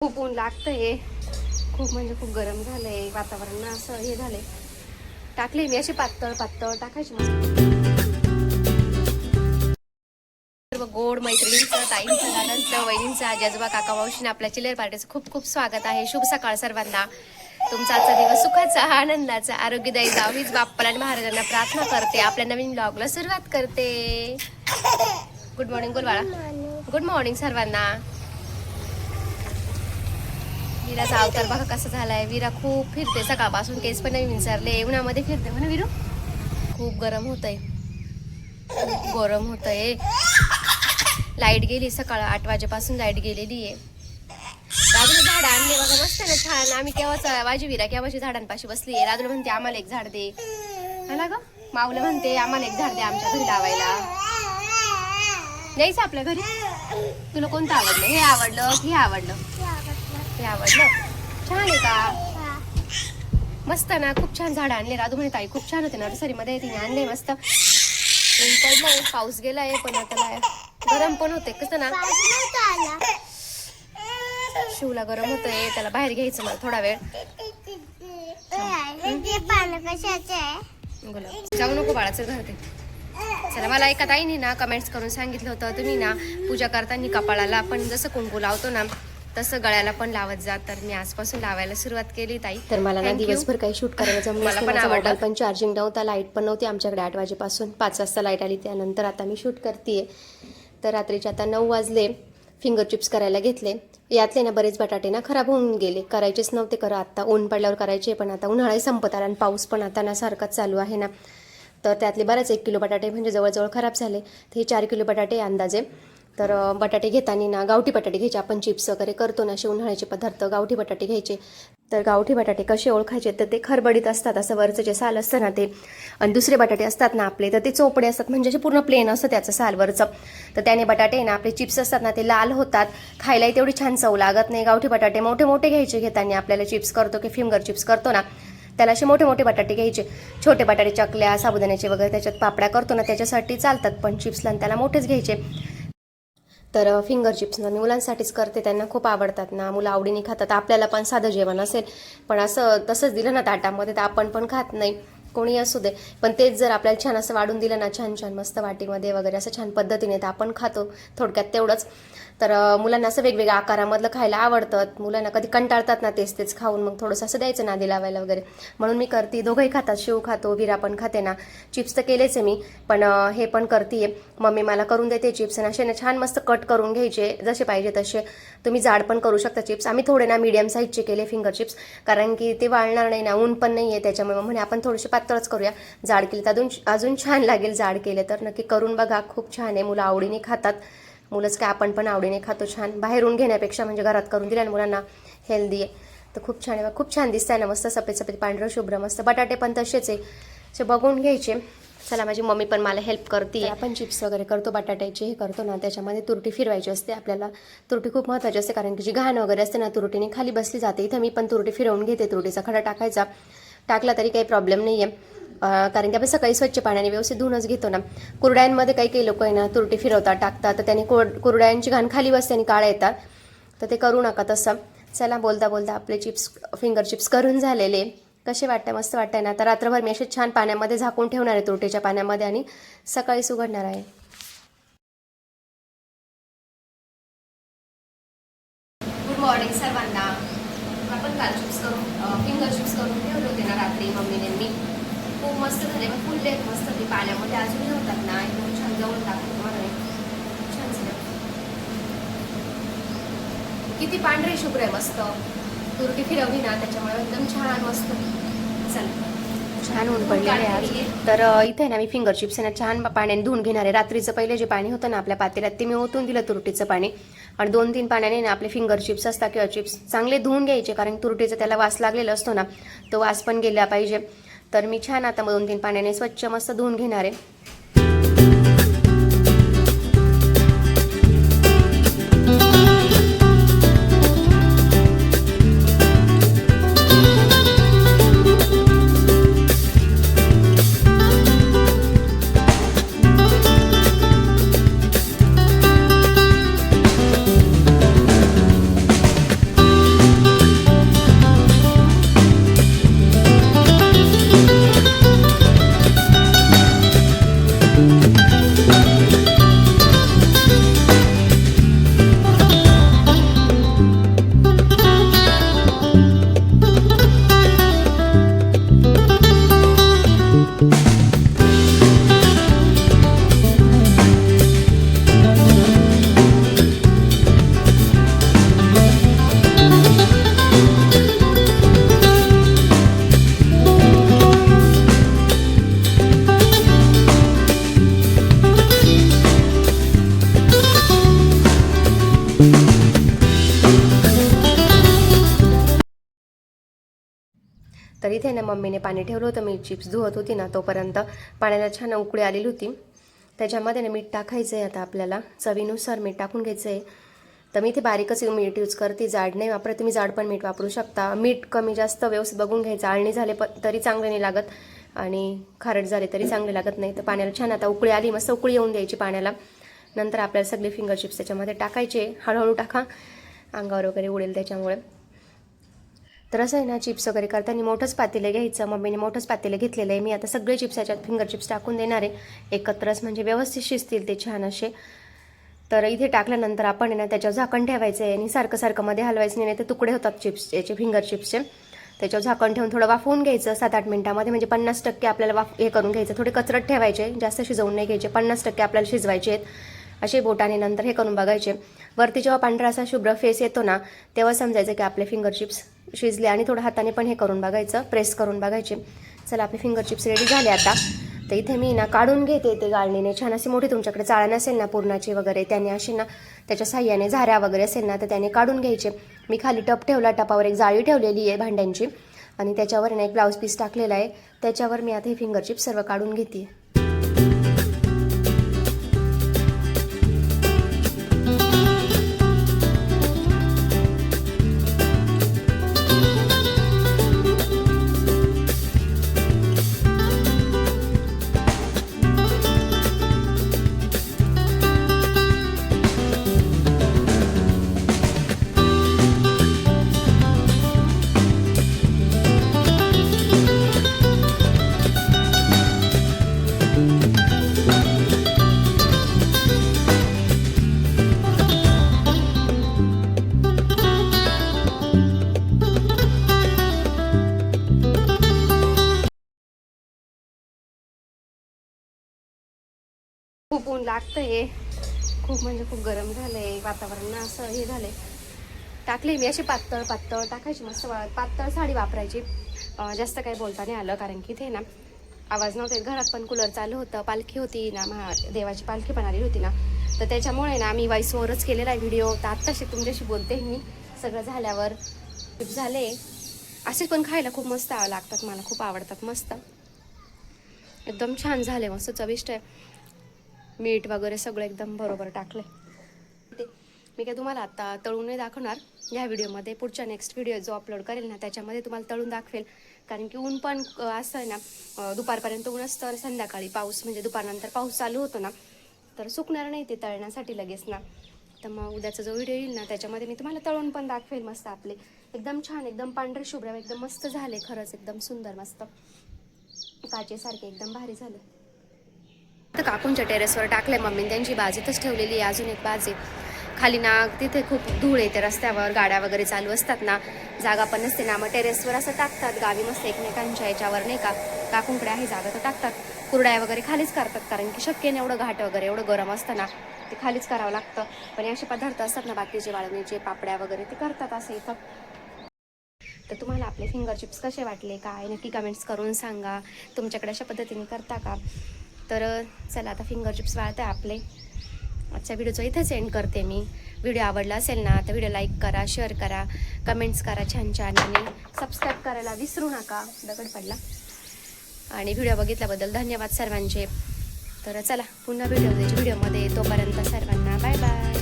खूप ऊन लागतंय खूप म्हणजे खूप गरम झालंय वातावरण असं हे झालंय. टाकले मी अशी पातळ पातळ टाकायची सर्व गोड मैत्रिणींचं ताईंचं दादांचं वहिनींचं जजबा आजोबा काका मावशीने आपल्या चिलेर पार्टीचं खूप खूप स्वागत आहे. शुभ सकाळ सर्वांना. तुमचा आजचा दिवस सुखाचा आनंदाचा आरोग्यदायी जाव. हीच बाप्पाला आणि महाराजांना प्रार्थना करते. आपल्या नवीन ब्लॉगला सुरुवात करते. गुड मॉर्निंग बोल बाळा गुड मॉर्निंग सर्वांना. विराचा अवतार बघा कसा झालाय. विरा खूप फिरते सकाळपासून. केस पण नाही विंचारले उन्हामध्ये फिरते म्हणा विरू? खूप गरम होत आहे खूप गरम होत आहे लाइट गेली सकाळ आठ वाजेपासून लाइट गेलेली आहे. राजूने झाड आणले बघा. मस्त ना छान. आम्ही केव्हाच वाजी विरा केव्हाची झाडांपाशी बसली आहे. राजूला म्हणते आम्हाला एक झाड दे. ना ग? माऊला म्हणते आम्हाला एक झाड दे आमच्या घरी लावायला. यायचं आपल्या घरी? तुला कोणतं आवडलं? हे आवडलं की हे आवडलं. ते आवडलं? छान आहे का? मस्त ना खूप छान झाड आणले राधू म्हणे ताई. खूप छान होते नर्सरीमध्ये तिने आणले मस्त. ऊन पडलंय पाऊस गेलाय पण आता गरम पण होते कसं ना? शिवला गरम होतंय त्याला बाहेर घ्यायचं मला थोडा वेळ. जाऊ नको बाळाचं घर ते चला मला एका ताईने ना कमेंट्स करून सांगितलं होतं तुम्ही ना पूजा करताना कपाळाला पण जसं कुंकू लावतो ना तसं गळ्याला पण लावत जा. तर मी आजपासून लावायला सुरुवात केली ताई. तर मला ना. दिवसभर काही शूट जमलं मला. पण आवडलं. पण चार्जिंग नव्हता लाइट पण नव्हती. आमच्याकडे आठ वाजेपासून पाच वाजता लाइट आली त्यानंतर आता मी शूट करते तर रात्रीचे आता नऊ वाजले फिंगर चिप्स करायला घेतले. यातले ना बरेच बटाटे ना खराब होऊन गेले. करायचेच नव्हते खरं आता ऊन पडल्यावर करायचे पण आता उन्हाळाही संपत आला आणि पाऊस पण आता ना सारखाच चालू आहे ना. तर त्यातले बरेच एक किलो बटाटे म्हणजे जवळजवळ खराब झाले. तर हे चार किलो बटाटे अंदाजे तर बटाटे घेताना ना गावठी बटाटे घ्यायचे. आपण चिप्स वगैरे करतो ना असे उन्हाळ्याचे पदार्थ गावठी बटाटे घ्यायचे. तर गावठी बटाटे कसे ओळखायचे? तर ते खरबडीत असतात असं वरचं जे साल असतं ना ते. आणि दुसरे बटाटे असतात ना आपले तर ते चोपडे असतात. म्हणजे पूर्ण प्लेन असतं त्याचं साल वरचं. तर त्याने बटाटे ना आपले चिप्स असतात ना ते लाल होतात. खायलाही तेवढी छान चव लागत नाही. गावठी बटाटे मोठे मोठे घ्यायचे घेताना आपल्याला चिप्स करतो की फिंगर चिप्स करतो ना त्याला असे मोठे मोठे बटाटे घ्यायचे. छोटे बटाटे चकल्या साबुदाण्याचे वगैरे त्याच्यात पापड्या करतो ना त्याच्यासाठी चालतात. पण चिप्सला आणि त्याला मोठेच घ्यायचे. तर फिंगर चिप्स ना मी मुलांसाठीच करते. त्यांना खूप आवडतात ना. मुलं आवडीने खातात. आपल्याला पण साधं जेवण असेल. पण असं तसंच दिलं ना ताटामध्ये तर आपण पण खात नाही. कोणी असू दे. पण तेच जर आपल्याला छान असं वाढून दिलं ना छान छान मस्त वाटीमध्ये वगैरे असं छान पद्धतीने तर आपण खातो. थोडक्यात तेवढंच. तर मुलांना असं वेगवेगळ्या आकारामधलं खायला आवडतं. मुलांना कधी कंटाळतात ना तेच तेच खाऊन मग थोडंसं असं द्यायचं नादी लावायला वगैरे. म्हणून मी करते दोघंही खातात शिव खातो विरा पण खाते ना. चिप्स तर केलेच आहे मी पण हे पण करते मम्मी मला करून देते चिप्स आणि असे ना छान मस्त कट करून घ्यायचे जसे पाहिजे तसे. तुम्ही जाड पण करू शकता चिप्स. आम्ही थोडे ना मीडियम साईजचे केले फिंगर चिप्स कारण की ते वाळणार नाही ना ऊन पण नाही आहे त्याच्यामुळे. मग म्हणे आपण थोडेसे पातळच करूया. जाड केले तर अजून अजून छान लागेल जाड केले तर. नक्की करून बघा खूप छान आहे. मुलं आवडीने खातात. मुलंच काय आपण पण आवडीने खातो छान. बाहेरून घेण्यापेक्षा म्हणजे घरात करून दिल्या मुलांना हेल्दी आहे. तर खूप छान आहे खूप छान दिसत आहे ना. मस्त सफेद सफेद पांढरं शुभ्र मस्त. बटाटे पण तसेच आहे. ते बघून घ्यायचे. चला माझी मम्मी पण मला हेल्प करते आपण चिप्स वगैरे करतो बटाट्याचे हे करतो ना. त्याच्यामध्ये तुरटी फिरवायची असते. आपल्याला तुरटी खूप महत्त्वाची असते. कारण की जी घाण वगैरे असते ना तुरटीने खाली बसली जाते. इथं मी पण तुरटी फिरवून घेते. तुरटीचा खडा टाकायचा. टाकला तरी काही प्रॉब्लेम नाही आहे कारण की आपण सकाळी स्वच्छ पाण्याने व्यवस्थित धुवूनच घेतो ना. कुरड्यांमध्ये काही काही लोक आहे ना तुरटी फिरवतात टाकतात. तर त्याने कुर कुरड्यांची घाण खाली बसते आणि काळ्या येतात. तर ते करू नका तसं. चला बोलता बोलता आपले चिप्स फिंगर चिप्स करून झालेले. कसे वाटतं मस्त वाटतंय ना. तर रात्रभर मी असे छान पाण्यामध्ये झाकून ठेवणार आहे तुरटीच्या पाण्यामध्ये आणि सकाळीच उघडणार आहे. गुड मॉर्निंग सर्वांना. आपण काल चिप्स करून फिंगर चिप्स करून ठेवले होते ना रात्री मम्मीने मी. खूप मस्त झाले. मग फुलले मस्त ते पाण्यामध्ये. अजूनही होतात ना. एकदम छान जवळ टाकतो तुम्हाला मी. खूप छान झाले. किती पांढरे शुभ्र आहे मस्त. तुरटी फिरवली ना त्याच्यामुळे एकदम छान मस्त. चल. छान ऊन पडलेले आज. तर इथे ना मी फिंगर चिप्स आहे ना छान पाण्याने धुवून घेणार आहे. रात्रीचं पहिले जे पाणी होतं ना आपल्या पातेल्यात ते मी ओतून दिलं तुरटीचं पाणी. आणि दोन तीन पाण्याने ना आपले फिंगर चिप्स असतात किंवा चिप्स चांगले धुवून घ्यायचे कारण तुरटीचा त्याला वास लागलेला असतो ना तो वास पण गेला पाहिजे. तर मी छान आता दोन तीन पाण्याने स्वच्छ मस्त धुवून घेणार आहे. इथे ना मम्मीने पाणी ठेवलं होतं मी चिप्स धुवत होती ना तोपर्यंत पाण्याला छान उकळी आलेली होती. त्याच्यामध्ये ना मीठ टाकायचं आहे आता आपल्याला. चवीनुसार मीठ टाकून घ्यायचं आहे तर मी इथे बारीकच मीठ यूज करते. जाड नाही वापरत. तुम्ही जाड पण मीठ वापरू शकता. मीठ कमी जास्त व्यवस्थित बघून घ्यायचं. आळणी झाले प तरी चांगले नाही लागत. आणि खारट झाले तरी चांगले लागत नाही. तर पाण्याला छान आता उकळी आली. मस्त उकळी येऊन द्यायची पाण्याला. नंतर आपल्याला सगळे फिंगर चिप्स त्याच्यामध्ये टाकायचे. हळूहळू टाका. अंगावर वगैरे उडेल त्याच्यामुळे. तर असं आहे ना चिप्स वगैरे करताना मोठंच पातेलं घ्यायचं. मम्मीने मोठंच पातेलं घेतलेलं आहे. मी आता सगळे चिप्स याच्यात फिंगर चिप्स टाकून देणार आहे. एकत्रच म्हणजे व्यवस्थित शिजतील ते छान असे. तर इथे टाकल्यानंतर आपण आहे ना त्याच्यावर झाकण ठेवायचं आहे आणि सारखं सारखं मध्ये हलवायचं नाही तर तुकडे होतात चिप्स याचे फिंगर चिप्सचे त्याच्यावर झाकण ठेवून थोडं वाफवून घ्यायचं सात आठ मिनिटामध्ये. म्हणजे पन्नास टक्के आपल्याला वाफ हे करून घ्यायचं. थोडे कचरट ठेवायचे जास्त शिजवून नाही घ्यायचे. पन्नास टक्के आपल्याला शिजवायचे आहेत. असे बोटाने नंतर हे करून बघायचे. वरती जेव्हा पांढरा असा शुभ्र फेस येतो ना तेव्हा समजायचं की आपले फिंगर चिप्स शिजले आणि थोडं हाताने पण हे करून बघायचं प्रेस करून बघायचे. चला आपले फिंगर चिप्स रेडी झाले आता. तर इथे मी ना काढून घेते ते गाळणीने. छान अशी मोठी तुमच्याकडे चाळण नसेल ना पूर्णाची वगैरे त्याने अशी ना त्याच्या साह्याने झाऱ्या वगैरे असेल ना तर त्याने काढून घ्यायचे. मी खाली टप ठेवला टपावर एक जाळी ठेवलेली आहे भांड्यांची. आणि त्याच्यावर ना एक ब्लाऊज पीस टाकलेला आहे. त्याच्यावर मी आता हे फिंगर चिप्स सर्व काढून घेते. खूप ऊन लागतंय खूप म्हणजे खूप गरम झालंय वातावरण असं हे झालंय. टाकले मी अशी पातळ पातळ टाकायची मस्त पातळ साडी वापरायची. जास्त काही बोलता नाही आलं कारण की इथे ना आवाज नव्हते घरात पण कूलर चालू होतं. पालखी होती ना महा देवाची पालखी पण आली होती ना. तर त्याच्यामुळे ना मी वॉईसवरच केलेला आहे व्हिडिओ. तर आत्ताशी तुमच्याशी बोलते मी. सगळं झाल्यावर खूप झाले. असेच पण खायला खूप मस्त लागतात. मला खूप आवडतात मस्त. एकदम छान झाले. मस्त चविष्ट आहे. मीठ वगैरे सगळं एकदम बरोबर टाकलं ते मी काय तुम्हाला आता तळून नाही दाखवणार या व्हिडिओमध्ये. पुढच्या नेक्स्ट व्हिडिओ जो अपलोड करेल ना त्याच्यामध्ये तुम्हाला तळून दाखवेल. कारण की ऊन पण असतं असं आहे ना दुपारपर्यंत ऊन असतं संध्याकाळी पाऊस म्हणजे दुपारनंतर पाऊस चालू होतो ना तर सुकणार नाही ते तळण्यासाठी लगेच ना. तर मग उद्याचा जो व्हिडिओ येईल ना त्याच्यामध्ये मी तुम्हाला तळून पण दाखवेल मस्त आपले. एकदम छान एकदम पांढरे शुभ्र एकदम मस्त झाले खरंच एकदम सुंदर मस्त. काचेसारखे एकदम भारी झाले. तर काकूंच्या टेरेसवर टाकले मम्मी त्यांची बाजीतच ठेवलेली आहे अजून एक बाजी. खाली ना तिथे खूप धूळ येते रस्त्यावर. गाड्या वगैरे चालू असतात ना. जागा पण नसते ना. मग टेरेसवर असं टाकतात. गावी मस्त एकमेकांच्या याच्यावर नाही का? काकूंकडे आहे जागा तर टाकतात. कुरड्या वगैरे खालीच करतात. कारण की शक्य नाही एवढं घाट वगैरे एवढं गरम असतं ना. ते खालीच करावं लागतं. पण हे असे पदार्थ असतात ना बाकीचे वाळवणीचे पापड्या वगैरे ते करतात असं इथं. तर तुम्हाला आपले फिंगर चिप्स कसे वाटले? काय? नक्की कमेंट्स करून सांगा. तुमच्याकडे अशा पद्धतीने करता का? तर चला आता फिंगर चिप्स वाळत आहे आपले. आजच्या व्हिडिओचं इथंच एंड करते मी. व्हिडिओ आवडला असेल ना तर व्हिडिओ लाईक करा शेअर करा कमेंट्स करा छान छान आणि सबस्क्राईब करायला विसरू नका. दगड पडला. आणि व्हिडिओ बघितल्याबद्दल धन्यवाद सर्वांचे. तर चला पुन्हा व्हिडिओ व्हिडिओमध्ये तोपर्यंत सर्वांना. Bye bye